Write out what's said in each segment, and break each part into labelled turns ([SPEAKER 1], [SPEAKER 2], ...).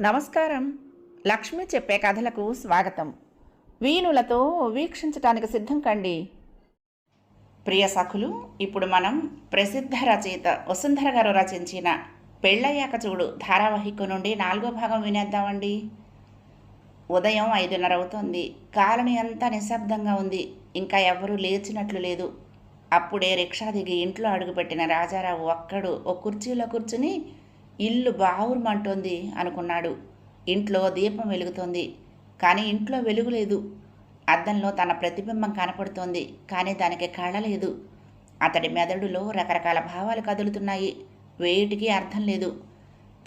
[SPEAKER 1] నమస్కారం. లక్ష్మి చెప్పే కథలకు స్వాగతం. వీణులతో వీక్షించటానికి సిద్ధం కండి. ప్రియ సఖులు ఇప్పుడు మనం ప్రసిద్ధ రచయిత వసుంధర గారు రచించిన పెళ్ళయ్యాక చూడు ధారావాహిక నుండి నాలుగో భాగం వినేద్దామండి. ఉదయం ఐదున్నర అవుతోంది. కాలనీ అంతా నిశ్శబ్దంగా ఉంది. ఇంకా ఎవరూ లేచినట్లు లేదు. అప్పుడే రిక్షా దిగి ఇంట్లో అడుగుపెట్టిన రాజారావు ఒక్కడు ఓ కుర్చీలో కూర్చుని ఇల్లు బావురుమంటోంది అనుకున్నాడు. ఇంట్లో దీపం వెలుగుతోంది. కానీ ఇంట్లో వెలుగు లేదు. అద్దంలో తన ప్రతిబింబం కనపడుతోంది. కానీ దానికి కళ లేదు. అతడి మెదడులో రకరకాల భావాలు కదులుతున్నాయి. వేటికి అర్థం లేదు.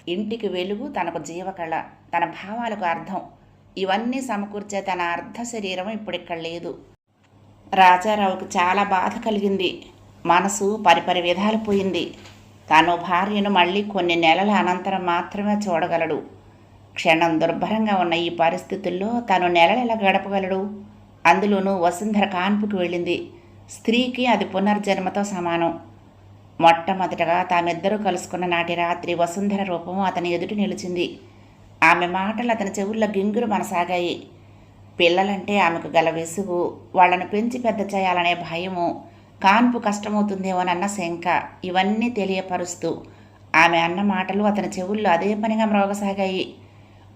[SPEAKER 1] ఇంటికి వెలుగు తనకు జీవకళ తన భావాలకు అర్థం. ఇవన్నీ సమకూర్చే తన అర్ధ శరీరం ఇప్పుడిక్కడ లేదు. రాజారావుకు చాలా బాధ కలిగింది. మనసు పరిపరి విధాలు పోయింది. తాను భార్యను మళ్ళీ కొన్ని నెలల అనంతరం మాత్రమే చూడగలడు. క్షణం దుర్భరంగా ఉన్న ఈ పరిస్థితుల్లో తను నెలలెలా గడపగలడు? అందులోనూ వసుంధర కాన్పుకి వెళ్ళింది. స్త్రీకి అది పునర్జన్మతో సమానం. మొట్టమొదటగా తామిద్దరూ కలుసుకున్న నాటి రాత్రి వసుంధర రూపం అతని ఎదుట నిలిచింది. ఆమె మాటలు అతని చెవుల్లో గింగురు మనసాగాయి. పిల్లలంటే ఆమెకు గల విసుగు వాళ్ళను పెంచి పెద్ద చేయాలనే భయము కాన్పు కష్టమవుతుందేమోనన్న శంక ఇవన్నీ తెలియపరుస్తూ ఆమె అన్న మాటలు అతని చెవుల్లో అదే పనిగా మ్రోగసాగాయి.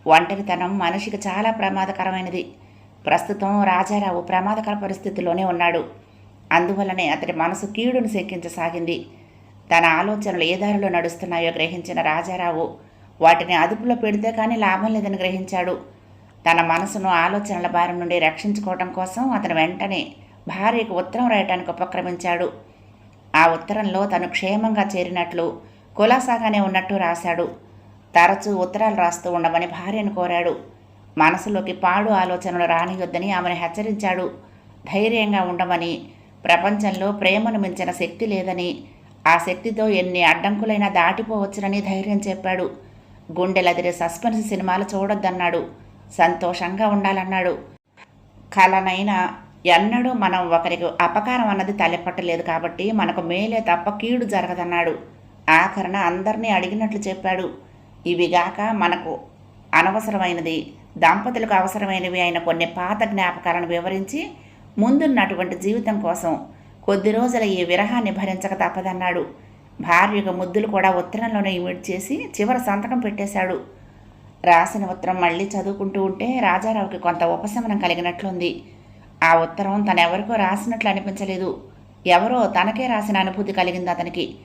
[SPEAKER 1] ఒంటరితనం మనిషికి చాలా ప్రమాదకరమైనది. ప్రస్తుతం రాజారావు ప్రమాదకర పరిస్థితిలోనే ఉన్నాడు. అందువల్లనే అతడి మనసు కీడును శంకించసాగింది. తన ఆలోచనలు ఏ దారిలో నడుస్తున్నాయో గ్రహించిన రాజారావు వాటిని అదుపులో పెడితే కానీ లాభం లేదని గ్రహించాడు. తన మనసును ఆలోచనల భారం నుండి రక్షించుకోవడం కోసం అతను వెంటనే భార్యకు ఉత్తరం రాయటానికి ఉపక్రమించాడు. ఆ ఉత్తరంలో తను క్షేమంగా చేరినట్లు కులాసాగానే ఉన్నట్టు రాశాడు. తరచూ ఉత్తరాలు రాస్తూ ఉండమని భార్యను కోరాడు. మనసులోకి పాడు ఆలోచనలు రానియొద్దని ఆమెను హెచ్చరించాడు. ధైర్యంగా ఉండమని ప్రపంచంలో ప్రేమను మించిన శక్తి లేదని ఆ శక్తితో ఎన్ని అడ్డంకులైనా దాటిపోవచ్చునని ధైర్యం చెప్పాడు. గుండెలదిరే సస్పెన్స్ సినిమాలు చూడొద్దన్నాడు. సంతోషంగా ఉండాలన్నాడు. కలనైనా ఎన్నడూ మనం ఒకరికి అపకారం అన్నది తలెప్పట్టలేదు కాబట్టి మనకు మేలే తప్ప కీడు జరగదన్నాడు. ఆఖరణ అందరినీ అడిగినట్లు చెప్పాడు. ఇవిగాక మనకు అనవసరమైనది. దంపతులకు అవసరమైనవి అయిన కొన్ని పాత జ్ఞాపకాలను వివరించి ముందున్నటువంటి జీవితం కోసం కొద్ది రోజుల ఈ విరహాన్ని భరించక తప్పదన్నాడు. భార్యకు ముద్దులు కూడా ఉత్తరంలోనే ఇమిడ్ చేసి చివరి సంతకం పెట్టేశాడు. రాసిన ఉత్తరం మళ్ళీ చదువుకుంటూ ఉంటే రాజారావుకి కొంత ఉపశమనం కలిగినట్లుంది. ఆ ఉత్తరం తనెవరికో రాసినట్లు అనిపించలేదు. ఎవరో తనకే రాసిన అనుభూతి కలిగింది అతనికి.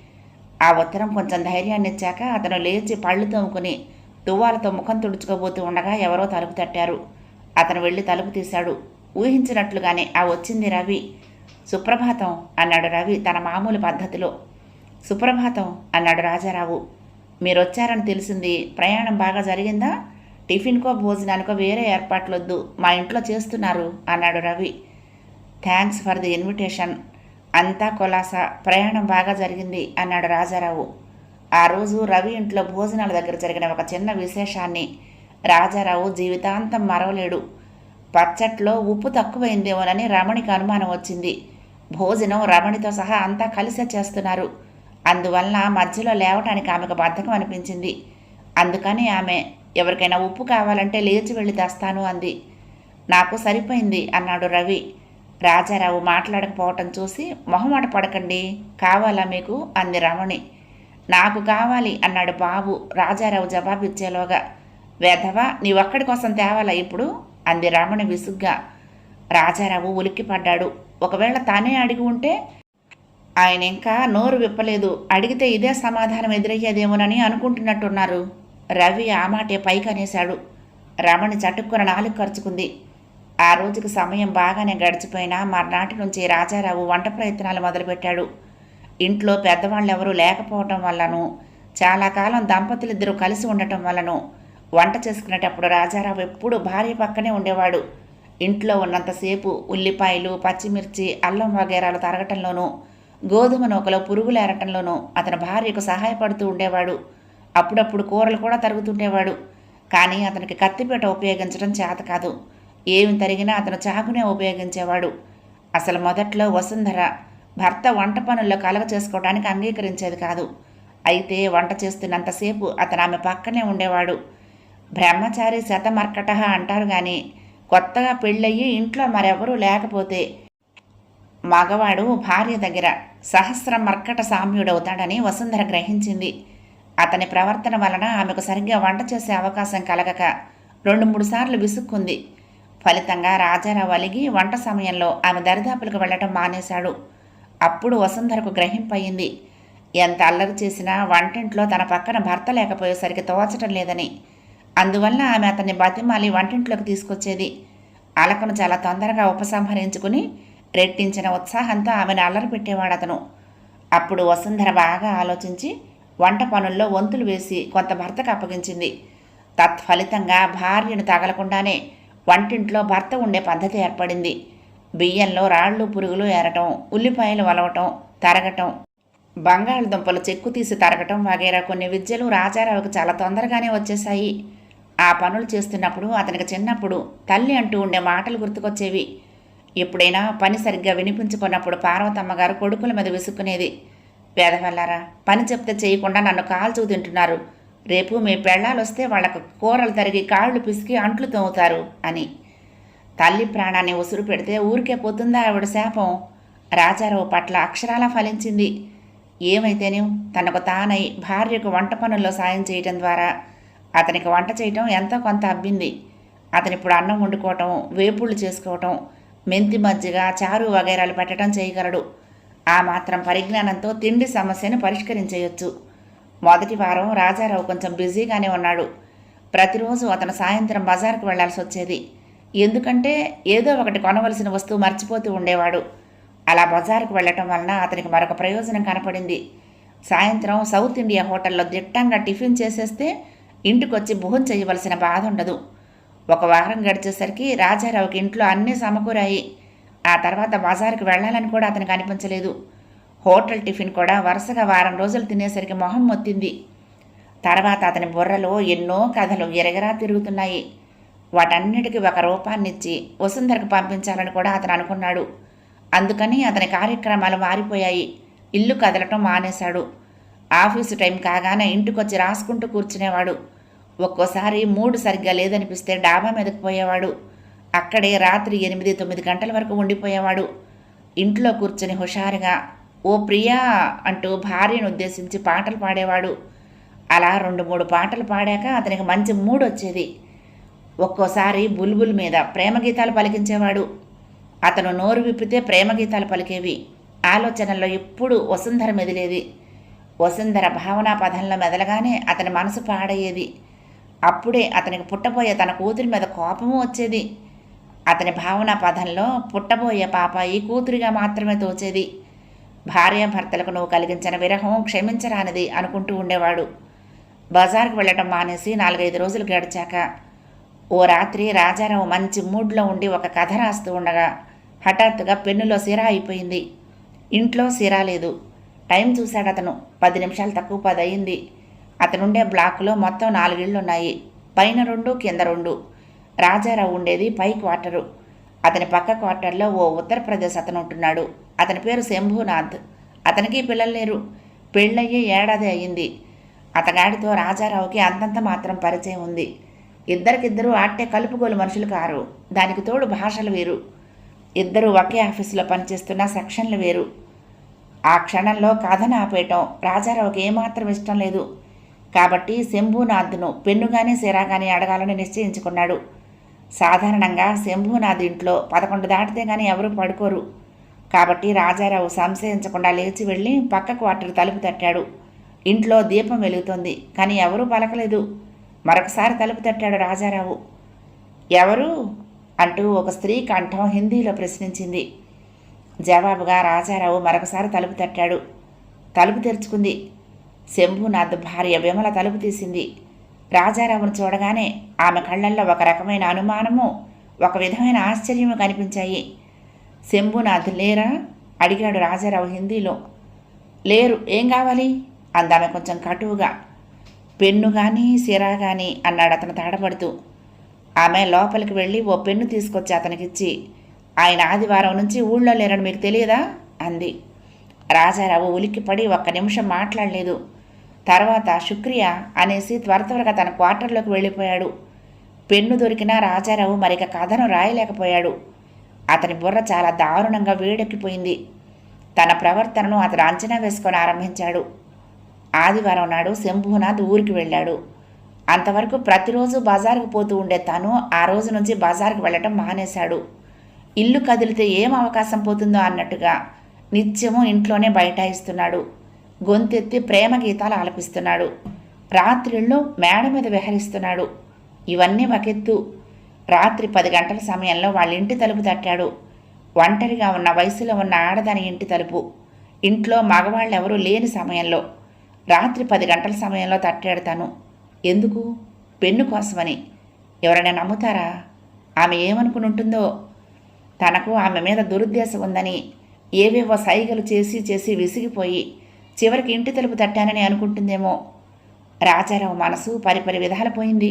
[SPEAKER 1] ఆ ఉత్తరం కొంచెం ధైర్యాన్ని ఇచ్చాక అతను లేచి పళ్ళు తోముకుని తువ్వాలతో ముఖం తుడుచుకోబోతూ ఉండగా ఎవరో తలుపు తట్టారు. అతను వెళ్ళి తలుపు తీశాడు. ఊహించినట్లుగానే ఆ వచ్చింది రవి. సుప్రభాతం అన్నాడు రవి తన మామూలు పద్ధతిలో. సుప్రభాతం అన్నాడు రాజారావు. మీరొచ్చారని తెలిసింది. ప్రయాణం బాగా జరిగిందా? టిఫిన్కో భోజనానికో వేరే ఏర్పాట్లొద్దు. మా ఇంట్లో చేస్తున్నారు అన్నాడు Ravi. Thanks for the invitation. అంతా కొలాస. ప్రయాణం బాగా జరిగింది అన్నాడు రాజారావు. ఆ రోజు రవి ఇంట్లో భోజనాల దగ్గర జరిగిన ఒక చిన్న విశేషాన్ని. రాజారావు జీవితాంతం మరవలేడు. పచ్చట్లో ఉప్పు తక్కువైందేమోనని రమణికి అనుమానం వచ్చింది. భోజనం రమణితో సహా అంతా కలిసే చేస్తున్నారు. అందువలన మధ్యలో లేవటానికి ఆమెకు బద్ధకం అనిపించింది. అందుకని ఆమె ఎవరికైనా ఉప్పు కావాలంటే లేచి వెళ్ళి తెస్తాను అంది. నాకు సరిపోయింది అన్నాడు రవి. రాజారావు మాట్లాడకపోవటం చూసి మొహమాట పడకండి కావాలా మీకు? అంది రమణి. నాకు కావాలి అన్నాడు బాబు రాజారావు జవాబిచ్చేలోగా. వేధవా నీ ఒక్కడి కోసం తేవాలా ఇప్పుడు? అంది రమణి విసుగ్గా. రాజారావు ఉలిక్కిపడ్డాడు. ఒకవేళ తానే అడిగి ఉంటే ఆయన ఇంకా నోరు విప్పలేదు. అడిగితే ఇదే సమాధానం ఎదురయ్యేదేమోనని అనుకుంటున్నట్టున్నారు. రవి ఆ మాటే పైకనేశాడు. రమణి చటుక్కున నాలుగు ఖర్చుకుంది ఆ రోజుకి సమయం బాగానే గడిచిపోయినా మర్నాటి నుంచి రాజారావు వంట ప్రయత్నాలు మొదలుపెట్టాడు. ఇంట్లో పెద్దవాళ్ళు ఎవరూ లేకపోవటం వల్లను చాలా కాలం దంపతులిద్దరూ కలిసి ఉండటం వల్లను వంట చేసుకునేటప్పుడు రాజారావు ఎప్పుడూ భార్య పక్కనే ఉండేవాడు. ఇంట్లో ఉన్నంతసేపు ఉల్లిపాయలు పచ్చిమిర్చి అల్లం వగేరాలు తరగటంలోనూ గోధుమ నూకలో పురుగులేరటంలోనూ అతని భార్యకు సహాయపడుతూ ఉండేవాడు. అప్పుడప్పుడు కూరలు కూడా తరుగుతుండేవాడు. కానీ అతనికి కత్తిపీట ఉపయోగించడం చేత కాదు. ఏమి తరిగినా అతను చాకునే ఉపయోగించేవాడు. అసలు మొదట్లో వసుంధర భర్త వంట పనుల్లో కలగ చేసుకోవడానికి అంగీకరించేది కాదు. అయితే వంట చేస్తున్నంతసేపు అతను ఆమె పక్కనే ఉండేవాడు. బ్రహ్మచారి శతమర్కట అంటారు కానీ కొత్తగా పెళ్ళయ్యి ఇంట్లో మరెవరూ లేకపోతే మగవాడు భార్య దగ్గర సహస్ర మర్కట సామ్యుడవుతాడని వసుంధర గ్రహించింది. అతని ప్రవర్తన వలన ఆమెకు సరిగ్గా వంట చేసే అవకాశం కలగక రెండు మూడు సార్లు విసుక్కుంది. ఫలితంగా రాజారావు అలిగి వంట సమయంలో ఆమె దరిదాపులకు వెళ్ళటం మానేశాడు. అప్పుడు వసుంధరకు గ్రహింపయింది ఎంత అల్లరి చేసినా వంటింట్లో తన పక్కన భర్త లేకపోయేసరికి తోచటం లేదని. అందువల్ల ఆమె అతన్ని బతిమాలి వంటింట్లోకి తీసుకొచ్చేది. అలకను చాలా తొందరగా ఉపసంహరించుకుని రెట్టించిన ఉత్సాహంతో ఆమెను అల్లరి పెట్టేవాడు అతను అప్పుడు వసుంధర బాగా ఆలోచించి వంట పనుల్లో వంతులు వేసి కొంత భర్తకు అప్పగించింది. తత్ఫలితంగా భార్యను తగలకుండానే వంటింట్లో భర్త ఉండే పద్ధతి ఏర్పడింది. బియ్యంలో రాళ్ళు పురుగులు ఏరటం ఉల్లిపాయలు వలవటం తరగటం బంగాళదుంపలు చెక్కు తీసి తరగటం వగైరా కొన్ని విద్యలు రాజారావుకు చాలా తొందరగానే వచ్చేశాయి. ఆ పనులు చేస్తున్నప్పుడు అతనికి చిన్నప్పుడు తల్లి అంటూ ఉండే మాటలు గుర్తుకొచ్చేవి. ఎప్పుడైనా పని సరిగ్గా వినిపించుకున్నప్పుడు పార్వతమ్మ గారు కొడుకుల మీద విసుక్కునేది. పేదవల్లారా పని చెప్తే చేయకుండా నన్ను కాల్చూ తింటున్నారు. రేపు మీ పెళ్ళాలు వస్తే వాళ్ళకు కూరలు తరిగి కాళ్ళు పిసికి అంట్లు తోముతారు అని. తల్లి ప్రాణాన్ని ఉసురు పెడితే ఊరికే పోతుందా ఆవిడ శాపం? రాజారావు పట్ల అక్షరాలా ఫలించింది. ఏమైతేనే? తనకు తానై భార్యకు వంట పనుల్లో సాయం చేయటం ద్వారా అతనికి వంట చేయటం ఎంతో కొంత అబ్బింది. అతను ఇప్పుడు అన్నం వండుకోవటం వేపుళ్ళు చేసుకోవటం మెంతి మజ్జిగ చారు వగైరాలు పెట్టడం చేయగలడు. ఆ మాత్రం పరిజ్ఞానంతో తిండి సమస్యను పరిష్కరించేయొచ్చు. మొదటి వారం రాజారావు కొంచెం బిజీగానే ఉన్నాడు. ప్రతిరోజు అతను సాయంత్రం బజార్కు వెళ్ళాల్సి వచ్చేది. ఎందుకంటే ఏదో ఒకటి కొనవలసిన వస్తువు మర్చిపోతూ ఉండేవాడు. అలా బజారుకు వెళ్ళటం వలన అతనికి మరొక ప్రయోజనం కనపడింది. సాయంత్రం సౌత్ ఇండియా హోటల్లో దిట్టంగా టిఫిన్ చేసేస్తే ఇంటికొచ్చి భోజనం చేయవలసిన బాధ ఉండదు. ఒక వారం గడిచేసరికి రాజారావుకి ఇంట్లో అన్నీ సమకూరాయి. ఆ తర్వాత బజారుకు వెళ్ళాలని కూడా అతనికి అనిపించలేదు. హోటల్ టిఫిన్ కూడా వరుసగా వారం రోజులు తినేసరికి మొహం మొత్తింది. తర్వాత అతని బుర్రలో ఎన్నో కథలు ఎరగరా తిరుగుతున్నాయి. వాటన్నిటికీ ఒక రూపాన్నిచ్చి వసుంధరకు పంపించాలని కూడా అతను అనుకున్నాడు. అందుకని అతని కార్యక్రమాలు మారిపోయాయి. ఇల్లు కదలటం మానేశాడు. ఆఫీసు టైం కాగానే ఇంటికొచ్చి రాసుకుంటూ కూర్చునేవాడు. ఒక్కోసారి మూడు సరిగ్గా లేదనిపిస్తే డాబా మీదకు పోయేవాడు. అక్కడే రాత్రి ఎనిమిది తొమ్మిది గంటల వరకు ఉండిపోయేవాడు. ఇంట్లో కూర్చొని హుషారుగా ఓ ప్రియా అంటూ భార్యను ఉద్దేశించి పాటలు పాడేవాడు. అలా రెండు మూడు పాటలు పాడాక అతనికి మంచి మూడ్ వచ్చేది. ఒక్కోసారి బుల్బుల్ మీద ప్రేమ గీతాలు పలికించేవాడు. అతను నోరు విప్పితే ప్రేమ గీతాలు పలికేవి. ఆలోచనల్లో ఎప్పుడు వసుంధర మెదిలేది. వసుంధర భావనా పదంలో మెదలగానే అతని మనసు పాడయ్యేది. అప్పుడే అతనికి పుట్టబోయే తన కూతురి మీద కోపము వచ్చేది. అతని భావన పదంలో పుట్టబోయే పాపాయి కూతురిగా మాత్రమే తోచేది. భార్యాభర్తలకు నువ్వు కలిగించిన విరహం క్షమించరానిది అనుకుంటూ ఉండేవాడు. బజార్కు వెళ్ళటం మానేసి నాలుగైదు రోజులు గడిచాక ఓ రాత్రి రాజారావు మంచి మూడ్లో ఉండి ఒక కథ రాస్తూ ఉండగా హఠాత్తుగా పెన్నులో సిరా అయిపోయింది. ఇంట్లో సిరా లేదు. టైం చూశాడు అతను. పది నిమిషాలు తక్కువ పది అయింది. అతనుండే బ్లాక్లో మొత్తం నాలుగిళ్ళు ఉన్నాయి పైన రెండు కింద రెండు. రాజారావు ఉండేది పై క్వార్టరు. అతని పక్క క్వార్టర్లో ఓ ఉత్తరప్రదేశ్ అతను ఉంటున్నాడు. అతని పేరు శంభునాథ్. అతనికి పిల్లలు లేరు. పెళ్ళయ్యే ఏడాది అయ్యింది. అతగాడితో రాజారావుకి అంతంత మాత్రం పరిచయం ఉంది. ఇద్దరికిద్దరూ ఆట్టే కలుపుగోలు మనుషులు కారు. దానికి తోడు భాషలు వేరు. ఇద్దరు ఒకే ఆఫీసులో పనిచేస్తున్న సెక్షన్లు వేరు. ఆ క్షణంలో కథను ఆపేయటం రాజారావుకి ఏమాత్రం ఇష్టం లేదు. కాబట్టి శంభునాథ్ను పెన్నుగానే సిరాగానే అడగాలని నిశ్చయించుకున్నాడు. సాధారణంగా శంభునాథ్ ఇంట్లో పదకొండు దాటితే గానీ ఎవరూ పడుకోరు. కాబట్టి రాజారావు సంశయించకుండా లేచి వెళ్ళి పక్క క్వార్టర్ తలుపు తట్టాడు. ఇంట్లో దీపం వెలుగుతోంది కానీ ఎవరూ పలకలేదు. మరొకసారి తలుపు తట్టాడు రాజారావు. ఎవరు? అంటూ ఒక స్త్రీ కంఠం హిందీలో ప్రశ్నించింది. జవాబుగా రాజారావు మరొకసారి తలుపు తట్టాడు. తలుపు తెరుచుకుంది. శంభునాథ్ భార్య విమల తలుపు తీసింది. రాజారావును చూడగానే ఆమె కళ్ళల్లో ఒక రకమైన అనుమానము ఒక విధమైన ఆశ్చర్యము కనిపించాయి. శంభునాథ్ లేరా? అడిగాడు రాజారావు హిందీలో. లేరు. ఏం కావాలి? అందామె కొంచెం కటువుగా. పెన్ను కానీ సిరా కానీ అన్నాడు అతను తాడబడుతూ ఆమె లోపలికి వెళ్ళి ఓ పెన్ను తీసుకొచ్చి అతనికిచ్చి ఆయన ఆదివారం నుంచి ఊళ్ళో లేరని మీకు తెలియదా? అంది. రాజారావు ఉలిక్కిపడి ఒక్క నిమిషం మాట్లాడలేదు. తర్వాత శుక్రియ అనేసి త్వర త్వరగా తన క్వార్టర్లోకి వెళ్ళిపోయాడు. పెన్ను దొరికినా రాజారావు మరిక కథను రాయలేకపోయాడు. అతని బుర్ర చాలా దారుణంగా వేడెక్కిపోయింది. తన ప్రవర్తనను అతను అంచనా వేసుకొని ఆరంభించాడు. ఆదివారం నాడు శంభునాథ్ ఊరికి వెళ్ళాడు. అంతవరకు ప్రతిరోజు బజారుకు పోతూ ఉండే తను ఆ రోజు నుంచి బజారుకు వెళ్ళటం మానేశాడు. ఇల్లు కదిలితే ఏం అవకాశం పోతుందో అన్నట్టుగా నిత్యము ఇంట్లోనే బైఠాయిస్తున్నాడు. గొంతెత్తి ప్రేమ గీతాలు ఆలపిస్తున్నాడు. రాత్రిళ్ళు మేడ మీద విహరిస్తున్నాడు. ఇవన్నీ ఒకెత్తు రాత్రి పది గంటల సమయంలో వాళ్ళ ఇంటి తలుపు తట్టాడు. ఒంటరిగా ఉన్న వయసులో ఉన్న ఆడదాని ఇంటి తలుపు. ఇంట్లో మగవాళ్ళు ఎవరూ లేని సమయంలో. రాత్రి పది గంటల సమయంలో తట్టాడు తను. ఎందుకు? పెన్ను కోసమని. ఎవరైనా నమ్ముతారా? ఆమె ఏమనుకుని ఉంటుందో? తనకు ఆమె మీద దురుద్దేశం ఉందని ఏవేవో సైగలు చేసి చేసి విసిగిపోయి చివరికి ఇంటి తలుపు తట్టానని అనుకుంటుందేమో. రాజారావు మనసు పరిపరి విధాల పోయింది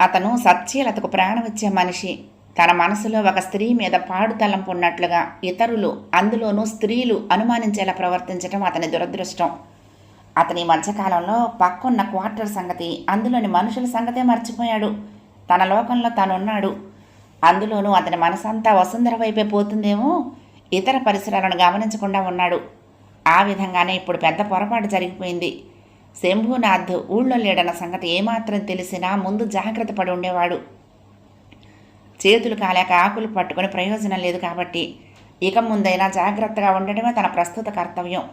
[SPEAKER 1] అతను సత్యలతకు ప్రాణం ఇచ్చే మనిషి. తన మనసులో ఒక స్త్రీ మీద పాడు తలంపు ఉన్నట్లుగా ఇతరులు అందులోనూ స్త్రీలు అనుమానించేలా ప్రవర్తించడం అతని దురదృష్టం. అతని మధ్యకాలంలో పక్కున్న క్వార్టర్ సంగతి అందులోని మనుషుల సంగతే మర్చిపోయాడు. తన లోకంలో తానున్నాడు. అందులోనూ అతని మనసంతా వసుంధర వైపే పోతుందేమో? ఇతర పరిసరాలను గమనించకుండా ఉన్నాడు. ఆ విధంగానే ఇప్పుడు పెద్ద పొరపాటు జరిగిపోయింది. శంభునాథ్ ఊళ్ళో లేడన్న సంగతి ఏమాత్రం తెలిసినా ముందు జాగ్రత్త పడి ఉండేవాడు. చేతులు కాలేక ఆకులు పట్టుకొని ప్రయోజనం లేదు కాబట్టి ఇక ముందైనా జాగ్రత్తగా ఉండడమే తన ప్రస్తుత కర్తవ్యం.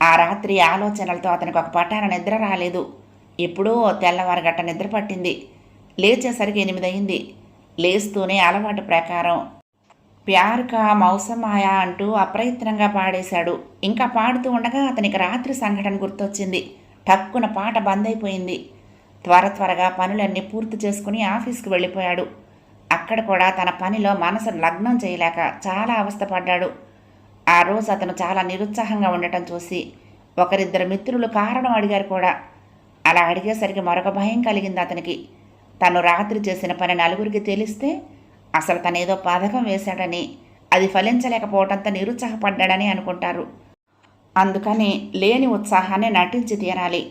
[SPEAKER 1] ఆ రాత్రి ఆలోచనలతో అతనికి ఒక పట్టాన నిద్ర రాలేదు. ఎప్పుడో తెల్లవారుగట్ట నిద్ర పట్టింది. లేచేసరికి ఎనిమిది అయింది లేస్తూనే అలవాటు ప్రకారం ప్యార్ కా మౌసమాయా అంటూ అప్రయత్నంగా పాడేశాడు. ఇంకా పాడుతూ ఉండగా అతనికి రాత్రి సంఘటన గుర్తొచ్చింది. టక్కున పాట బంద్ అయిపోయింది త్వర త్వరగా పనులన్నీ పూర్తి చేసుకుని ఆఫీస్కి వెళ్ళిపోయాడు. అక్కడ కూడా తన పనిలో మనసు లగ్నం చేయలేక చాలా అవస్థపడ్డాడు. ఆ రోజు అతను చాలా నిరుత్సాహంగా ఉండటం చూసి ఒకరిద్దరు మిత్రులు కారణం అడిగారు కూడా. అలా అడిగేసరికి మరొక భయం కలిగింది అతనికి. తను రాత్రి చేసిన పని నలుగురికి తెలిస్తే అసలు తనేదో పథకం వేశాడని అది ఫలించలేకపోవటంత నిరుత్సాహపడ్డాడని అనుకుంటారు. అందుకని లేని ఉత్సాహాన్ని నటించి తీరాలి.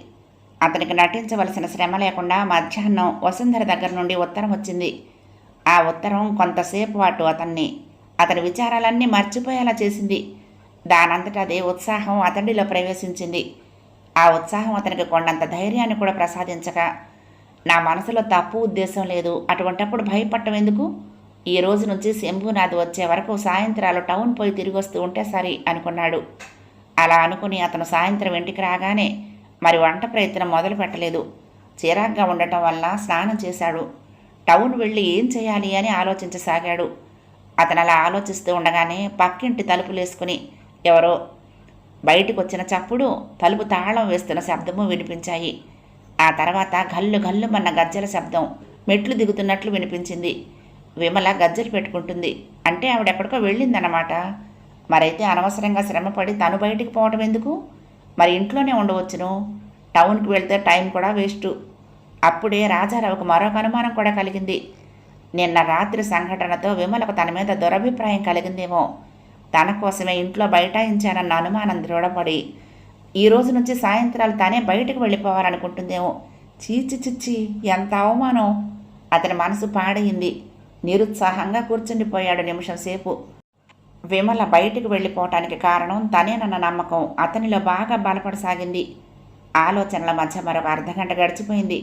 [SPEAKER 1] అతనికి నటించవలసిన శ్రమ లేకుండా మధ్యాహ్నం వసుంధర దగ్గర నుండి ఉత్తరం వచ్చింది. ఆ ఉత్తరం కొంతసేపు పాటు అతన్ని అతని విచారాలన్నీ మర్చిపోయేలా చేసింది. దానంతట అదే ఉత్సాహం అతడిలో ప్రవేశించింది. ఆ ఉత్సాహం అతనికి కొండంత ధైర్యాన్ని కూడా ప్రసాదించగా నా మనసులో తప్పు ఉద్దేశం లేదు అటువంటప్పుడు భయపడటం ఎందుకు? ఈ రోజు నుంచి శంభునాథ్ వచ్చే వరకు సాయంత్రాలు టౌన్ పోయి తిరిగి వస్తూ ఉంటే సరి అనుకున్నాడు. అలా అనుకుని అతను సాయంత్రం ఇంటికి రాగానే మరి వంట ప్రయత్నం మొదలు పెట్టలేదు. చిరాగ్గా ఉండటం వల్ల స్నానం చేశాడు. టౌన్ వెళ్ళి ఏం చేయాలి అని ఆలోచించసాగాడు. అతను అలా ఆలోచిస్తూ ఉండగానే పక్కింటి తలుపులేసుకుని ఎవరో? బయటికి వచ్చిన చప్పుడు తలుపు తాళం వేస్తున్న శబ్దము వినిపించాయి. ఆ తర్వాత గల్లు గల్లుమన్న గజ్జల శబ్దం మెట్లు దిగుతున్నట్లు వినిపించింది. విమల గజ్జలు పెట్టుకుంటుంది. అంటే ఆవిడెక్కడికో వెళ్ళిందన్నమాట. మరైతే అనవసరంగా శ్రమపడి తను బయటికి పోవడం ఎందుకు? మరి ఇంట్లోనే ఉండవచ్చును. టౌన్కి వెళ్తే టైం కూడా వేస్టు. అప్పుడే రాజారావుకు మరొక అనుమానం కూడా కలిగింది. నిన్న రాత్రి సంఘటనతో విమలకు తన మీద దురభిప్రాయం కలిగిందేమో. తన కోసమే ఇంట్లో బైఠాయించానన్న అనుమానం దృఢపడి ఈ రోజు నుంచి సాయంత్రాలు తానే బయటకు వెళ్ళిపోవాలనుకుంటుందేమో. చీచి చిచ్చి ఎంత అవమానం. అతని మనసు పాడయింది. నిరుత్సాహంగా కూర్చుండిపోయాడు నిమిషం సేపు. విమల బయటికి వెళ్ళిపోవటానికి కారణం తనేనన్న నమ్మకం. అతనిలో బాగా బలపడసాగింది. ఆలోచనల మధ్య మరొక అర్ధగంట గడిచిపోయింది.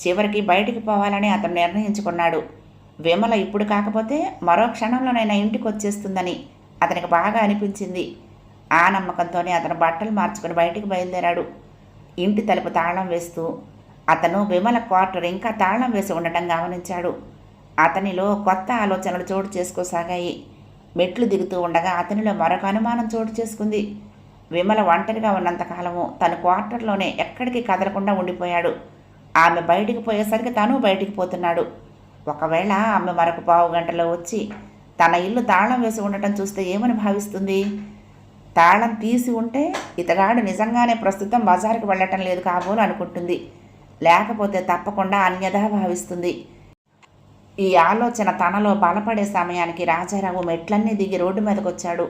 [SPEAKER 1] చివరికి బయటికి పోవాలని అతను నిర్ణయించుకున్నాడు. విమల ఇప్పుడు కాకపోతే మరో క్షణంలోనైనా ఇంటికి వచ్చేస్తుందని అతనికి బాగా అనిపించింది. ఆ నమ్మకంతోనే అతను బట్టలు మార్చుకుని బయటికి బయలుదేరాడు. ఇంటి తలుపు తాళం వేస్తూ అతను విమల క్వార్టర్ ఇంకా తాళం వేసి ఉండటం గమనించాడు. అతనిలో కొత్త ఆలోచనలు చోటు చేసుకోసాగాయి. మెట్లు దిగుతూ ఉండగా అతనిలో మరొక అనుమానం చోటు చేసుకుంది. విమల ఒంటరిగా ఉన్నంతకాలము తన క్వార్టర్లోనే ఎక్కడికి కదలకుండా ఉండిపోయాడు. ఆమె బయటికి పోయేసరికి తను బయటికి పోతున్నాడు. ఒకవేళ ఆమె మరొక పావు గంటలో వచ్చి తన ఇల్లు తాళం వేసి ఉండటం చూస్తే ఏమని భావిస్తుంది? తాళం తీసి ఉంటే ఇతగాడు నిజంగానే ప్రస్తుతం బజారుకు వెళ్ళటం లేదు కాబోలు అనుకుంటుంది. లేకపోతే తప్పకుండా అన్యథా భావిస్తుంది. ఈ ఆలోచన తనలో బలపడే సమయానికి రాజారావు మెట్లన్నీ దిగి రోడ్డు మీదకొచ్చాడు.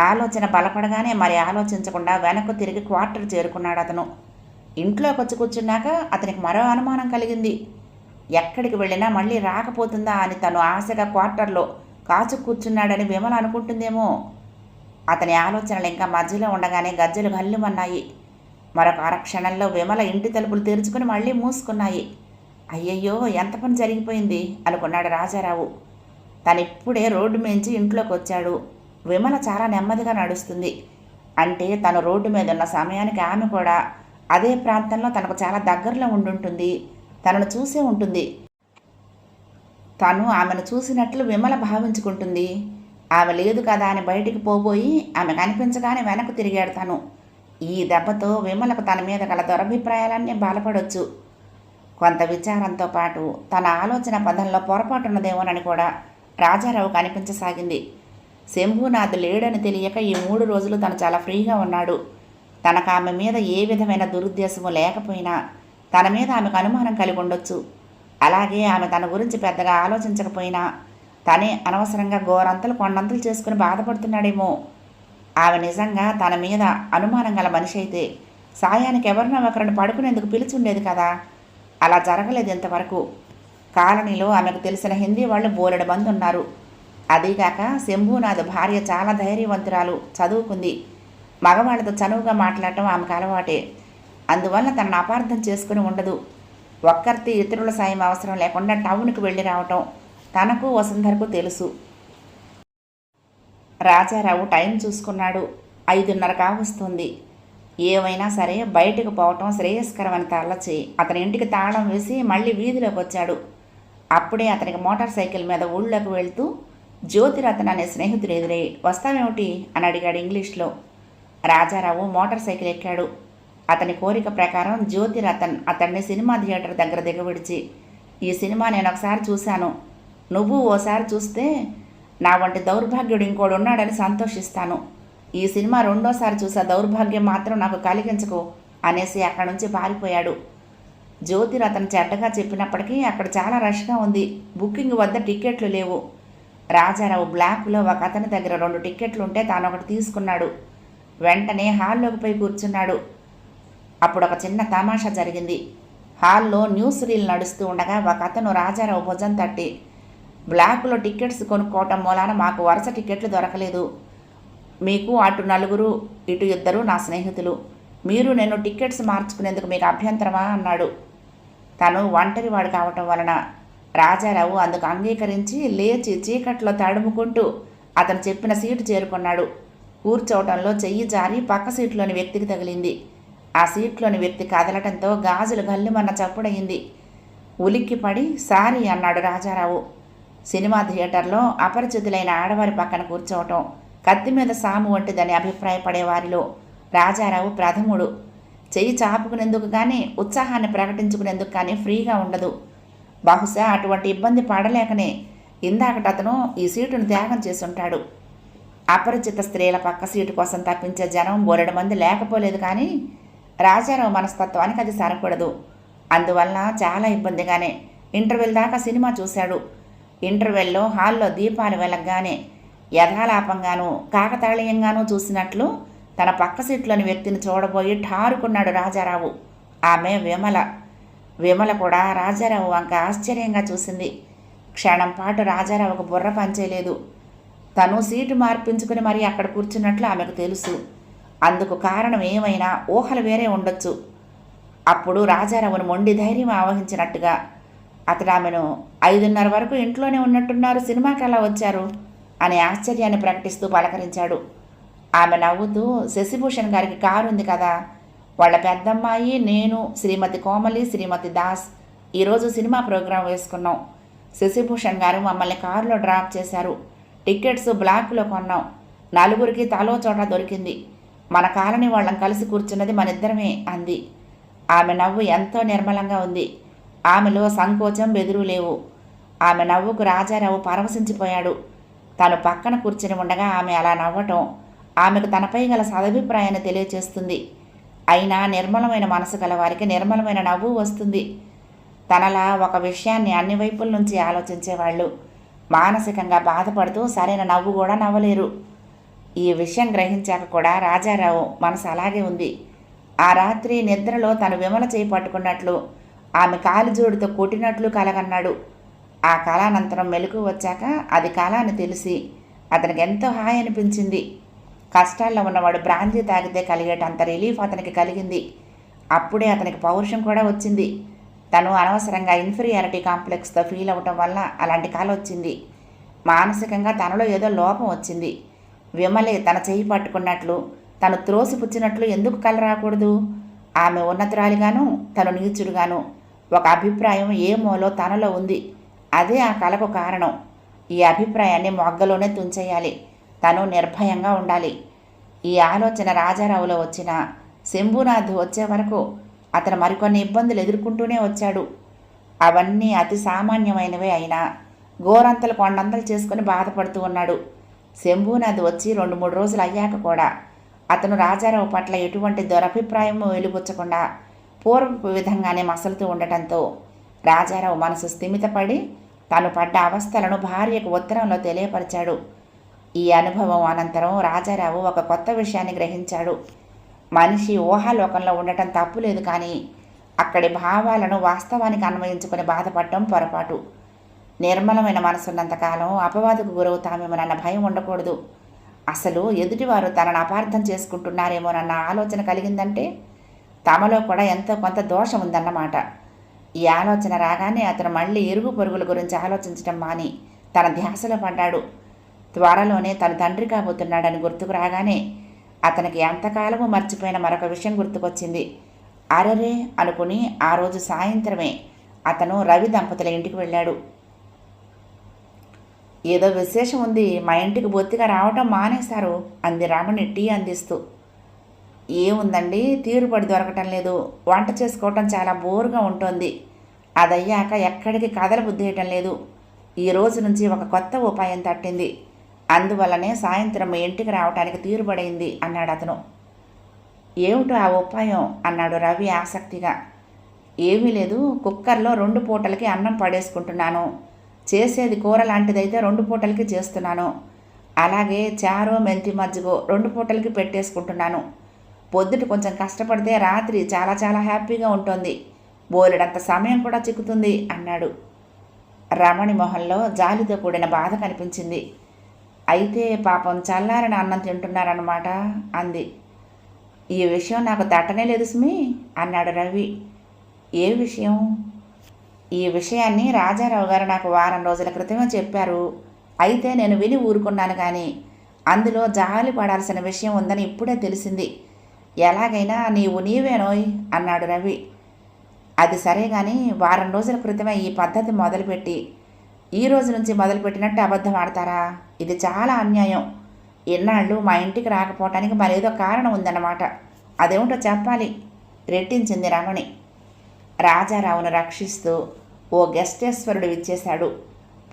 [SPEAKER 1] ఆలోచన బలపడగానే మరి ఆలోచించకుండా వెనక్కు తిరిగి క్వార్టర్ చేరుకున్నాడు అతను. ఇంట్లోకి వచ్చి కూర్చున్నాక అతనికి మరో అనుమానం కలిగింది. ఎక్కడికి వెళ్ళినా మళ్ళీ రాకపోతుందా అని తను ఆశగా క్వార్టర్లో కాచు కూర్చున్నాడని విమల అనుకుంటుందేమో. అతని ఆలోచనలు ఇంకా మధ్యలో ఉండగానే గజ్జలు గల్లుమన్నాయి. మరొక అరక్షణంలో విమల ఇంటి తలుపులు తెరుచుకుని మళ్ళీ మూసుకున్నాయి. అయ్యయ్యో ఎంత పని జరిగిపోయింది? అనుకున్నాడు రాజారావు. తనిప్పుడే రోడ్డు మించి ఇంట్లోకి వచ్చాడు విమల చాలా నెమ్మదిగా నడుస్తుంది. అంటే తను రోడ్డు మీద ఉన్న సమయానికి ఆమె కూడా అదే ప్రాంతంలో తనకు చాలా దగ్గరలో ఉండుంటుంది. తనను చూసే ఉంటుంది. తను ఆమెను చూసినట్లు విమల భావించుకుంటుంది. ఆమె లేదు కదా అని బయటికి పోబోయి ఆమె కనిపించగానే వెనక్కు తిరిగాడు తను. ఈ దెబ్బతో విమలకు తన మీద గల దురభిప్రాయాలన్నీ బలపడొచ్చు. కొంత విచారంతో పాటు తన ఆలోచన పదంలో పొరపాటున్నదేమోనని కూడా రాజారావు కనిపించసాగింది. శంభునాథ్ లేడని తెలియక ఈ మూడు రోజులు తను చాలా ఫ్రీగా ఉన్నాడు. తనకు ఆమె మీద ఏ విధమైన దురుద్దేశము లేకపోయినా తన మీద ఆమెకు అనుమానం కలిగి ఉండొచ్చు. అలాగే ఆమె తన గురించి పెద్దగా ఆలోచించకపోయినా తనే అనవసరంగా గోరంతలు కొండంతలు చేసుకుని బాధపడుతున్నాడేమో. ఆమె నిజంగా తన మీద అనుమానం గల మనిషి అయితే సాయానికి ఎవరినో ఒకరిని పడుకునేందుకు పిలిచి ఉండేది కదా. అలా జరగలేదు ఇంతవరకు. కాలనీలో ఆమెకు తెలిసిన హిందీ వాళ్ళు బోలెడు మంది ఉన్నారు. అదీగాక శంభునాథ్ భార్య చాలా ధైర్యవంతురాలు చదువుకుంది. మగవాళ్ళతో చనువుగా మాట్లాడటం ఆమెకు అలవాటే. అందువల్ల తనను అపార్థం చేసుకుని ఉండదు. ఒక్కరితి ఇతరుల సాయం అవసరం లేకుండా టౌన్కి వెళ్ళి రావటం తనకు వసుంధరకు తెలుసు. రాజారావు టైం చూసుకున్నాడు. ఐదున్నర కావస్తుంది ఏమైనా సరే బయటకు పోవటం శ్రేయస్కరమని తలచి అతని ఇంటికి తాళం వేసి మళ్ళీ వీధిలోకి వచ్చాడు. అప్పుడే అతనికి మోటార్ సైకిల్ మీద ఊళ్ళోకి వెళ్తూ జ్యోతిరతన్ అనే స్నేహితుడు ఎదురై వస్తావేమిటి? అని అడిగాడు ఇంగ్లీష్లో. రాజారావు మోటార్ సైకిల్ ఎక్కాడు. అతని కోరిక ప్రకారం జ్యోతిరతన్ అతన్ని సినిమా థియేటర్ దగ్గర దిగవిడిచి ఈ సినిమా నేను ఒకసారి చూశాను. నువ్వు ఓసారి చూస్తే నా వంటి దౌర్భాగ్యుడు ఇంకోడు ఉన్నాడని సంతోషిస్తాను. ఈ సినిమా రెండోసారి చూసా దౌర్భాగ్యం మాత్రం నాకు కలిగించకు అనేసి అక్కడి నుంచి పారిపోయాడు. జ్యోతిర్ అతను చెడ్డగా చెప్పినప్పటికీ అక్కడ చాలా రష్గా ఉంది. బుకింగ్ వద్ద టిక్కెట్లు లేవు. రాజారావు బ్లాక్లో ఒక అతని దగ్గర రెండు టిక్కెట్లు ఉంటే తాను ఒకటి తీసుకున్నాడు. వెంటనే హాల్లోకి పోయి కూర్చున్నాడు. అప్పుడు ఒక చిన్న తమాషా జరిగింది. హాల్లో న్యూస్ రీల్ నడుస్తూ ఉండగా ఒక అతను రాజారావు భుజం తట్టి బ్లాక్లో టికెట్స్ కొనుక్కోవటం మూలాన మాకు వరుస టికెట్లు దొరకలేదు. మీకు అటు నలుగురు ఇటు ఇద్దరు నా స్నేహితులు. మీరు నేను టికెట్స్ మార్చుకునేందుకు మీకు అభ్యంతరమా? అన్నాడు. తను ఒంటరివాడు కావటం వలన రాజారావు అందుకు అంగీకరించి లేచి చీకట్లో తడుముకుంటూ అతను చెప్పిన సీటు చేరుకున్నాడు. కూర్చోవటంలో చెయ్యి జారి పక్క సీట్లోని వ్యక్తికి తగిలింది. ఆ సీట్లోని వ్యక్తి కదలటంతో గాజులు గల్లుమన్న చప్పుడయింది. ఉలిక్కిపడి సారీ అన్నాడు రాజారావు సినిమా థియేటర్లో అపరిచితులైన ఆడవారి పక్కన కూర్చోవటం కత్తి మీద సాము వంటిదని అభిప్రాయపడేవారిలో రాజారావు ప్రథముడు. చెయ్యి చాపుకునేందుకు కానీ ఉత్సాహాన్ని ప్రకటించుకునేందుకు కానీ ఫ్రీగా ఉండదు. బహుశా అటువంటి ఇబ్బంది పడలేకనే ఇందాకట అతను ఈ సీటును త్యాగం చేసుంటాడు అపరిచిత స్త్రీల పక్క సీటు కోసం తప్పించే జనం బోరెడు మంది లేకపోలేదు కానీ రాజారావు మనస్తత్వానికి అది సరకూడదు అందువల్ల చాలా ఇబ్బందిగానే ఇంటర్వెల్ దాకా సినిమా చూశాడు. ఇంటర్వెల్లో హాల్లో దీపాలు వెలగగానే యథాలాపంగానూ కాకతాళీయంగానూ చూసినట్లు తన పక్క సీట్లోని వ్యక్తిని చూడబోయి ఠారుకున్నాడు రాజారావు. ఆమె విమల. విమల కూడా రాజారావు వంక ఆశ్చర్యంగా చూసింది. క్షణం పాటు రాజారావుకు బుర్ర పనిచేయలేదు తను సీటు మార్పించుకుని మరీ అక్కడ కూర్చున్నట్లు ఆమెకు తెలుసు. అందుకు కారణం ఏమైనా ఊహలు వేరే ఉండొచ్చు. అప్పుడు రాజారావును మొండి ధైర్యం ఆవహించినట్టుగా అతడు ఆమెను ఐదున్నర వరకు ఇంట్లోనే ఉన్నట్టున్నారు. సినిమాకి ఎలా వచ్చారు? అని ఆశ్చర్యాన్ని ప్రకటిస్తూ పలకరించాడు. ఆమె నవ్వుతూ శశిభూషణ్ గారికి కారు ఉంది కదా. వాళ్ళ పెద్దమ్మాయి నేను శ్రీమతి కోమలి శ్రీమతి దాస్. ఈరోజు సినిమా ప్రోగ్రాం వేసుకున్నాం. శశిభూషణ్ గారు మమ్మల్ని కారులో డ్రాప్ చేశారు. టికెట్స్ బ్లాక్లో కొన్నాం. నలుగురికి తలో చోట దొరికింది. మన కాలనీ వాళ్ళం కలిసి కూర్చున్నది మన ఇద్దరమే అంది. ఆమె నవ్వు ఎంతో నిర్మలంగా ఉంది. ఆమెలో సంకోచం బెదురు లేవు. ఆమె నవ్వుకు రాజారావు పరవశించిపోయాడు. తను పక్కన కూర్చుని ఉండగా ఆమె అలా నవ్వటం ఆమెకు తనపై గల సదభిప్రాయాన్ని తెలియచేస్తుంది అయినా నిర్మలమైన మనసు గల వారికి నిర్మలమైన నవ్వు వస్తుంది. తనలా ఒక విషయాన్ని అన్ని వైపుల నుంచి ఆలోచించేవాళ్ళు మానసికంగా బాధపడుతూ సరైన నవ్వు కూడా నవ్వలేరు. ఈ విషయం గ్రహించాక కూడా రాజారావు మనసు అలాగే ఉంది. ఆ రాత్రి నిద్రలో తను విమల చేయి పట్టుకున్నట్లు ఆమె కాలు జోడుతో కొట్టినట్లు కలగన్నాడు. ఆ కాలానంతరం మెలకు వచ్చాక అది కాలాన్ని అని తెలిసి అతనికి ఎంతో హాయి అనిపించింది. కష్టాల్లో ఉన్నవాడు బ్రాంతి తాగితే కలిగేటంత రిలీఫ్ అతనికి కలిగింది. అప్పుడే అతనికి పౌరుషం కూడా వచ్చింది. తను అనవసరంగా ఇన్ఫీరియారిటీ కాంప్లెక్స్తో ఫీల్ అవ్వటం వల్ల అలాంటి కాలం వచ్చింది. మానసికంగా తనలో ఏదో లోపం వచ్చింది. విమలే తన చేయి పట్టుకున్నట్లు తను త్రోసిపుచ్చినట్లు ఎందుకు కల రాకూడదు? ఆమె ఉన్నతురాలిగాను తను నీచుడుగాను. ఒక అభిప్రాయం ఏ మూలో తనలో ఉంది. అదే ఆ కళకు కారణం. ఈ అభిప్రాయాన్ని మొగ్గలోనే తుంచేయాలి. తను నిర్భయంగా ఉండాలి. ఈ ఆలోచన రాజారావులో వచ్చిన శంభునాథ్ వచ్చే వరకు అతను మరికొన్ని ఇబ్బందులు ఎదుర్కొంటూనే వచ్చాడు. అవన్నీ అతి సామాన్యమైనవే అయినా గోరంతలు కొండంతలు చేసుకుని బాధపడుతూ ఉన్నాడు. శంభునాథ్ వచ్చి రెండు మూడు రోజులు అయ్యాక కూడా అతను రాజారావు పట్ల ఎటువంటి దురభిప్రాయం వెలుబుచ్చకుండా పూర్వపు విధంగానే మసలుతూ ఉండటంతో రాజారావు మనసు స్థిమితపడి తాను పడ్డ అవస్థలను భార్యకు ఉత్తరంలో తెలియపరిచాడు. ఈ అనుభవం అనంతరం రాజారావు ఒక కొత్త విషయాన్ని గ్రహించాడు. మనిషి ఊహాలోకంలో ఉండటం తప్పులేదు కానీ అక్కడి భావాలను వాస్తవానికి అన్వయించుకుని బాధపడటం పొరపాటు. నిర్మలమైన మనసున్నంతకాలం అపవాదకు గురవుతామేమోనన్న భయం ఉండకూడదు. అసలు ఎదుటివారు తనను అపార్థం చేసుకుంటున్నారేమోనన్న ఆలోచన కలిగిందంటే తమలో కూడా ఎంతో కొంత దోషం ఉందన్నమాట. ఈ ఆలోచన రాగానే అతను మళ్ళీ ఇరుగు పొరుగుల గురించి ఆలోచించడం మాని తన ధ్యాసలో పడ్డాడు. త్వరలోనే తన తండ్రి కాబోతున్నాడని గుర్తుకు రాగానే అతనికి ఎంతకాలము మర్చిపోయిన మరొక విషయం గుర్తుకొచ్చింది. అరరే అనుకుని ఆ రోజు సాయంత్రమే అతను రవి దంపతుల ఇంటికి వెళ్ళాడు. ఏదో విశేషం ఉంది మా ఇంటికి బొత్తిగా రావటం మానేశారు అంది రమణి టీ అందిస్తూ. ఏముందండి? తీరుబడి దొరకటం లేదు. వంట చేసుకోవటం చాలా బోరుగా ఉంటుంది. అదయ్యాక ఎక్కడికి కదల బుద్ధేయటం లేదు. ఈ రోజు నుంచి ఒక కొత్త ఉపాయం తట్టింది. అందువల్లనే సాయంత్రం ఇంటికి రావటానికి తీరుబడైంది అన్నాడు అతను. ఏమిటో ఆ ఉపాయం అన్నాడు రవి ఆసక్తిగా. ఏమీ లేదు కుక్కర్లో రెండు పూటలకి అన్నం పడేసుకుంటున్నాను. చేసేది కూర లాంటిదైతే రెండు పూటలకి చేస్తున్నాను. అలాగే చారో మెంతి మజ్జిగో రెండు పూటలకి పెట్టేసుకుంటున్నాను. పొద్దుట కొంచెం కష్టపడితే రాత్రి చాలా చాలా హ్యాపీగా ఉంటుంది. బోలెడంత సమయం కూడా చిక్కుతుంది అన్నాడు. రమణి మొహంలో జాలితో కూడిన బాధ కనిపించింది. అయితే పాపం చల్లారని అన్నం తింటున్నారన్నమాట అంది. ఈ విషయం నాకు తట్టనే లేదు సుమి అన్నాడు రవి. ఏ విషయం? ఈ విషయాన్ని రాజారావు గారు నాకు వారం రోజుల క్రితమే చెప్పారు. అయితే నేను విని ఊరుకున్నాను కానీ అందులో జాలి పడాల్సిన విషయం ఉందని ఇప్పుడే తెలిసింది. ఎలాగైనా నీవు నీవేనోయ్ అన్నాడు రవి. అది సరే కానీ వారం రోజుల క్రితమే ఈ పద్ధతి మొదలుపెట్టి ఈ రోజు నుంచి మొదలుపెట్టినట్టు అబద్ధం ఆడతారా? ఇది చాలా అన్యాయం. ఇన్నాళ్ళు మా ఇంటికి రాకపోవటానికి మరేదో కారణం ఉందన్నమాట. అదేమిటో చెప్పాలి. రెట్టించింది రమణి. రాజారావును రక్షిస్తూ ఓ గెస్టేశ్వరుడు ఇచ్చేశాడు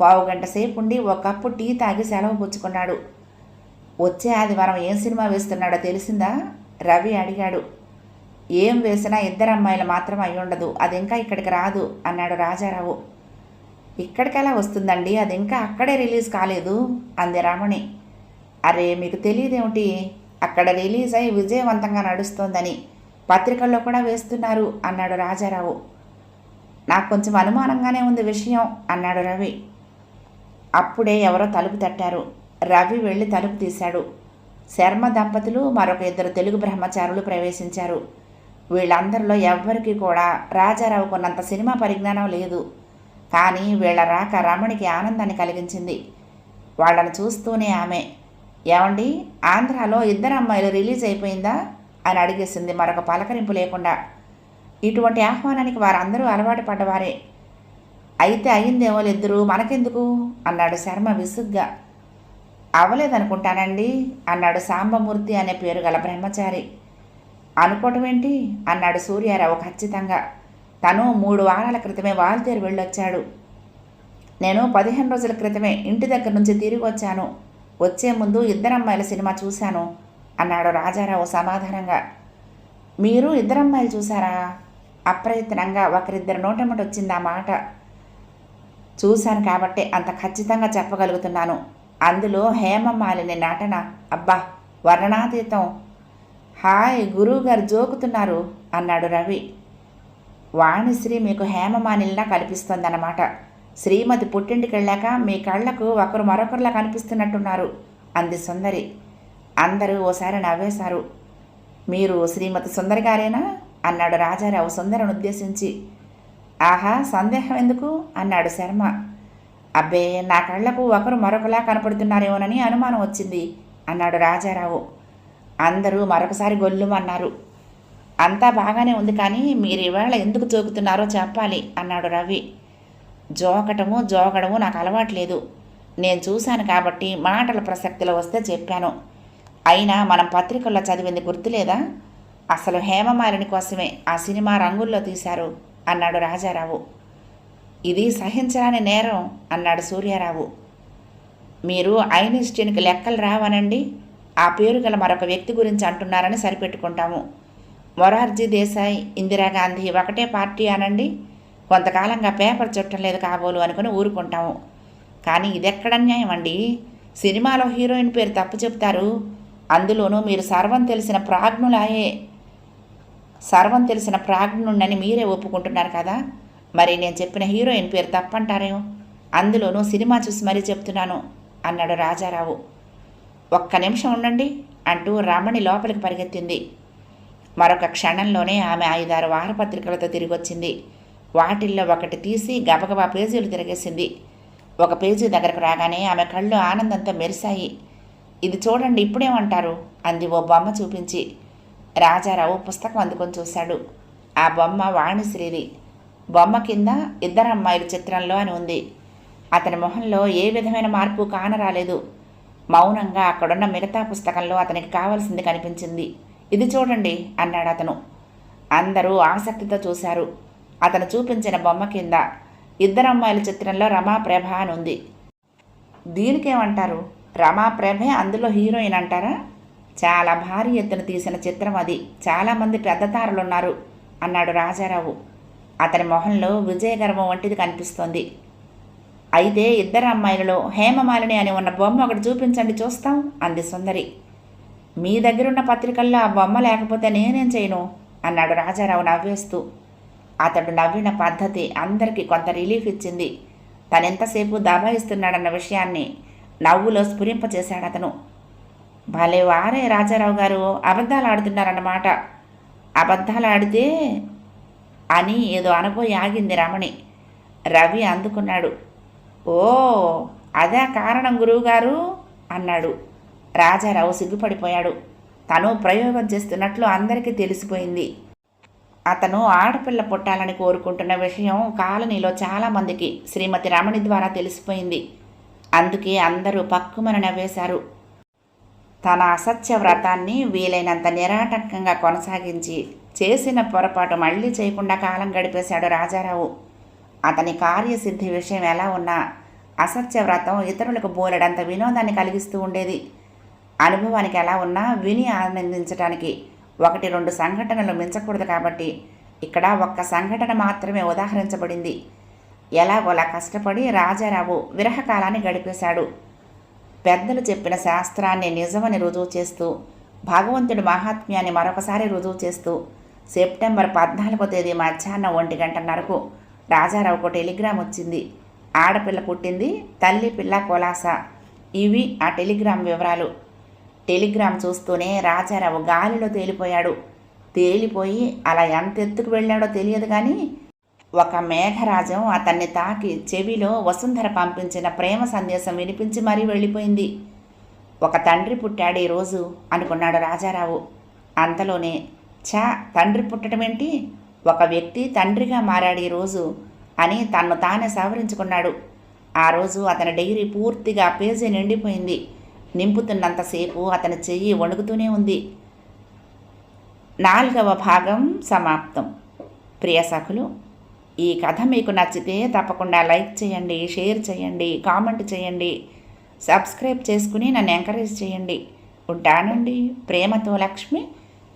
[SPEAKER 1] పావుగంట సేపు ఉండి ఓ కప్పు టీ తాగి సెలవు పుచ్చుకున్నాడు. వచ్చే ఆదివారం ఏం సినిమా వేస్తున్నాడో తెలిసిందా? రవి అడిగాడు ఏం వేసినా ఇద్దరు అమ్మాయిలు మాత్రం అయి ఉండదు అది ఇంకా ఇక్కడికి రాదు అన్నాడు రాజారావు. ఇక్కడికి ఎలా వస్తుందండి? అది ఇంకా అక్కడే రిలీజ్ కాలేదు అంది రమణి. అరే మీకు తెలియదేమిటి? అక్కడ రిలీజ్ అయి విజయవంతంగా నడుస్తోందని పత్రికల్లో కూడా వేస్తున్నారు అన్నాడు రాజారావు. నాకు కొంచెం అనుమానంగానే ఉంది విషయం అన్నాడు రవి. అప్పుడే ఎవరో తలుపు తట్టారు. రవి వెళ్ళి తలుపు తీశాడు. శర్మ దంపతులు మరొక ఇద్దరు తెలుగు బ్రహ్మచారులు ప్రవేశించారు. వీళ్ళందరిలో ఎవ్వరికీ కూడా రాజారావు కొన్నంత సినిమా పరిజ్ఞానం లేదు. కానీ వీళ్ళ రాక రమణికి ఆనందాన్ని కలిగించింది. వాళ్ళని చూస్తూనే ఆమె ఏమండి ఆంధ్రాలో ఇద్దరు అమ్మాయిలు రిలీజ్ అయిపోయిందా? అని అడిగేసింది మరొక పలకరింపు లేకుండా. ఇటువంటి ఆహ్వానానికి వారందరూ అలవాటు పడ్డవారే. అయితే అయిందేమో ఇద్దరు మనకెందుకు? అన్నాడు శర్మ విసుగ్గా. అవ్వలేదనుకుంటానండి అన్నాడు సాంబమూర్తి అనే పేరు గల బ్రహ్మచారి. అనుకోవటం ఏంటి? అన్నాడు సూర్యారావు ఖచ్చితంగా. తను మూడు వారాల క్రితమే వాల్తేరు వెళ్ళొచ్చాడు. నేను పదిహేను రోజుల క్రితమే ఇంటి దగ్గర నుంచి తిరిగి వచ్చాను. వచ్చే ముందు ఇద్దరమ్మాయిల సినిమా చూశాను అన్నాడు రాజారావు సమాధానంగా. మీరు ఇద్దరమ్మాయిలు చూసారా అప్రయత్నంగా ఒకరిద్దరు నోటమ్మట వచ్చింది ఆ మాట. చూశాను కాబట్టే అంత ఖచ్చితంగా చెప్పగలుగుతున్నాను. అందులో హేమమాలిని నటన. అబ్బా వర్ణనాతీతం. హాయ్ గురువుగారు జోకుతున్నారు అన్నాడు రవి. వాణిశ్రీ మీకు హేమమానిలా కనిపిస్తోందన్నమాట. శ్రీమతి పుట్టింటికి వెళ్ళాక మీ కళ్ళకు ఒకరు మరొకరిలా కనిపిస్తున్నట్టున్నారు అంది సుందరి. అందరూ ఓసారి నవ్వేశారు. మీరు శ్రీమతి సుందరి గారేనా? అన్నాడు రాజారావు సుందరను ఉద్దేశించి. ఆహా సందేహం ఎందుకు? అన్నాడు శర్మ. అబ్బే నా కళ్ళకు ఒకరు మరొకలా కనపడుతున్నారేమోనని అనుమానం వచ్చింది అన్నాడు రాజారావు. అందరూ మరొకసారి గొల్లుమన్నారు. అంతా బాగానే ఉంది కానీ మీరు ఇవాళ ఎందుకు జోకుతున్నారో చెప్పాలి అన్నాడు రవి. జోకటము జోగడము నాకు అలవాట్లేదు నేను చూశాను కాబట్టి మాటల ప్రసక్తిలో వస్తే చెప్పాను. అయినా మనం పత్రికల్లో చదివింది గుర్తులేదా? అసలు హేమమాలిని కోసమే ఆ సినిమా రంగుల్లో తీశారు అన్నాడు రాజారావు. ఇది సహించరాని నేరం అన్నాడు సూర్యారావు. మీరు ఐన్స్టీన్కి లెక్కలు రావనండి ఆ పేరు గల మరొక వ్యక్తి గురించి అంటున్నారని సరిపెట్టుకుంటాము. మొరార్జీ దేశాయ్ ఇందిరాగాంధీ ఒకటే పార్టీ అనండి కొంతకాలంగా పేపర్ చుట్టం లేదు కాబోలు అనుకుని ఊరుకుంటాము. కానీ ఇదెక్కడ న్యాయం అండి? సినిమాలో హీరోయిన్ పేరు తప్పు చెప్తారు అందులోనూ మీరు సర్వం తెలిసిన ప్రాజ్ఞులాయే సర్వం తెలిసిన ప్రాజ్ఞుణ్ణని మీరే ఒప్పుకుంటున్నారు కదా? మరి నేను చెప్పిన హీరోయిన్ పేరు తప్పంటారేమో? అందులోనూ సినిమా చూసి మరీ చెప్తున్నాను అన్నాడు రాజారావు. ఒక్క నిమిషం ఉండండి అంటూ రమణి లోపలికి పరిగెత్తింది. మరొక క్షణంలోనే ఆమె ఐదారు వారపత్రికలతో తిరిగొచ్చింది. వాటిల్లో ఒకటి తీసి గబగబా పేజీలు తిరిగేసింది. ఒక పేజీ దగ్గరకు రాగానే ఆమె కళ్ళు ఆనందంతో మెరిశాయి. ఇది చూడండి ఇప్పుడేమంటారు అంది ఓ బొమ్మ చూపించి. రాజారావు పుస్తకం అందుకొని చూశాడు. ఆ బొమ్మ వాణిశ్రీది. బొమ్మ కింద ఇద్దరు అమ్మాయిల చిత్రంలో అని ఉంది. అతని మొహంలో ఏ విధమైన మార్పు కానరాలేదు. మౌనంగా అక్కడున్న మిగతా పుస్తకంలో అతనికి కావలసింది కనిపించింది. ఇది చూడండి అన్నాడు అతను. అందరూ ఆసక్తితో చూశారు. అతను చూపించిన బొమ్మ కింద ఇద్దరమ్మాయిల చిత్రంలో రమాప్రభ అని ఉంది. దీనికేమంటారు? రమాప్రభే అందులో హీరోయిన్ అంటారా? చాలా భారీ ఎత్తున తీసిన చిత్రం అది. చాలామంది పెద్ద తారలున్నారు అన్నాడు రాజారావు. అతని మొహంలో విజయగర్వం వంటిది కనిపిస్తోంది. అయితే ఇద్దరు అమ్మాయిలలో హేమమాలిని అని ఉన్న బొమ్మ ఒకటి చూపించండి చూస్తాం అంది సుందరి. మీ దగ్గరున్న పత్రికల్లో ఆ బొమ్మ లేకపోతే నేనేం చేయను? అన్నాడు రాజారావు నవ్వేస్తూ. అతడు నవ్విన పద్ధతి అందరికీ కొంత రిలీఫ్ ఇచ్చింది. తనెంతసేపు దబాయిస్తున్నాడన్న విషయాన్ని నవ్వులో స్ఫురింపచేశాడు అతను. భలే వారే రాజారావు గారు అబద్ధాలు ఆడుతున్నారన్నమాట. అబద్ధాలు ఆడితే అని ఏదో అనబోయి ఆగింది రమణి. రవి అందుకున్నాడు. ఓ అదే కారణం గురువుగారు? అన్నాడు. రాజారావు సిగ్గుపడిపోయాడు. తను ప్రయోగం చేస్తున్నట్లు అందరికీ తెలిసిపోయింది. అతను ఆడపిల్ల పుట్టాలని కోరుకుంటున్న విషయం కాలనీలో చాలామందికి శ్రీమతి రమణి ద్వారా తెలిసిపోయింది. అందుకే అందరూ పక్కుమని నవ్వేశారు. తన అసత్య వ్రతాన్ని వీలైనంత నిరాటంకంగా కొనసాగించి చేసిన పొరపాటు మళ్ళీ చేయకుండా కాలం గడిపేశాడు రాజారావు. అతని కార్యసిద్ధి విషయం ఎలా ఉన్నా అసత్య వ్రతం ఇతరులకు బోలెడంత వినోదాన్ని కలిగిస్తూ ఉండేది. అనుభవానికి ఎలా ఉన్నా విని ఆనందించడానికి ఒకటి రెండు సంఘటనలు మించకూడదు కాబట్టి ఇక్కడ ఒక్క సంఘటన మాత్రమే ఉదాహరించబడింది. ఎలాగోలా కష్టపడి రాజారావు విరహకాలాన్ని గడిపేశాడు. పెద్దలు చెప్పిన శాస్త్రాన్ని నిజమని రుజువు చేస్తూ భగవంతుడి మహాత్మ్యాన్ని మరొకసారి రుజువు చేస్తూ సెప్టెంబర్ పద్నాలుగో తేదీ మధ్యాహ్నం ఒంటి గంటన్నరకు రాజారావుకు టెలిగ్రామ్ వచ్చింది. ఆడపిల్ల పుట్టింది తల్లి పిల్ల కొలాస. ఇవి ఆ టెలిగ్రామ్ వివరాలు. టెలిగ్రామ్ చూస్తూనే రాజారావు గాలిలో తేలిపోయాడు. తేలిపోయి అలా ఎంత ఎత్తుకు వెళ్ళాడో తెలియదు కానీ ఒక మేఘరాజం అతన్ని తాకి చెవిలో వసుంధర పంపించిన ప్రేమ సందేశం వినిపించి మరీ వెళ్ళిపోయింది. ఒక తండ్రి పుట్టాడు ఈరోజు అనుకున్నాడు రాజారావు. అంతలోనే ఛా తండ్రి పుట్టడమేంటి? ఒక వ్యక్తి తండ్రిగా మారాడు ఈరోజు అని తన్ను తానే సవరించుకున్నాడు. ఆ రోజు అతని డైరీ పూర్తిగా పేజీ నిండిపోయింది. నింపుతున్నంతసేపు అతని చెయ్యి వణుకుతూనే ఉంది. నాలుగవ భాగం సమాప్తం. ప్రియ సఖులు ఈ కథ మీకు నచ్చితే తప్పకుండా లైక్ చేయండి షేర్ చేయండి కామెంట్ చేయండి సబ్స్క్రైబ్ చేసుకుని నన్ను ఎంకరేజ్ చేయండి. ఉంటానండి ప్రేమతో లక్ష్మి.